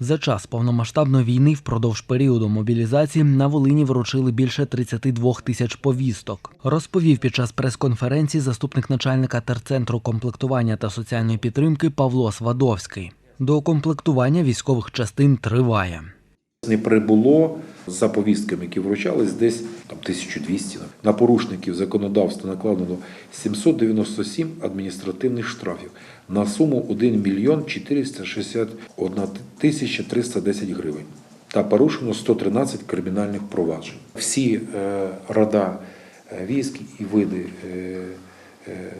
За час повномасштабної війни впродовж періоду мобілізації на Волині вручили більше 32 тисяч повісток. Розповів під час прес-конференції заступник начальника терцентру комплектування та соціальної підтримки Павло Свадовський. До комплектування військових частин триває. Не прибуло за повістками, які вручались, десь там 1200. На порушників законодавства накладено 797 адміністративних штрафів на суму 1 мільйон 461 тисяча 310 гривень. Та порушено 113 кримінальних проваджень. Всі е, рода е, військ і види е, е,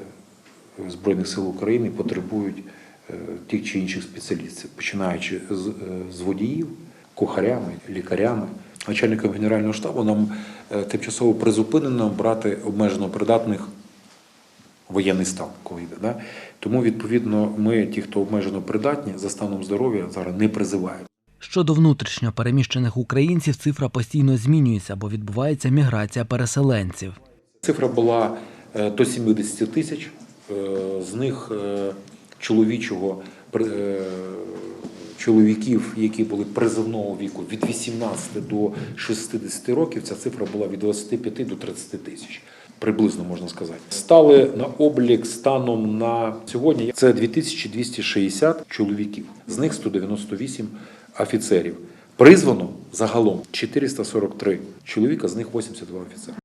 Збройних сил України потребують е, тих чи інших спеціалістів, починаючи з, е, з водіїв, кухарями, лікарями. Начальником Генерального штабу нам е, тимчасово призупинено брати обмежено придатних воєнний стан, коли йде. Да? Тому, відповідно, ми, ті, хто обмежено придатні, за станом здоров'я зараз не призиваємо. Щодо внутрішньо переміщених українців, цифра постійно змінюється, бо відбувається міграція переселенців. Цифра була е, до 70 тисяч, е, з них чоловічого чоловіків, які були призовного віку від 18 до 60 років, ця цифра була від 25 до 30 тисяч. Приблизно можна сказати. Стали на облік станом на сьогодні. Це 2260 чоловіків, з них 198 офіцерів. Призвано загалом 443 чоловіка, з них 82 офіцери.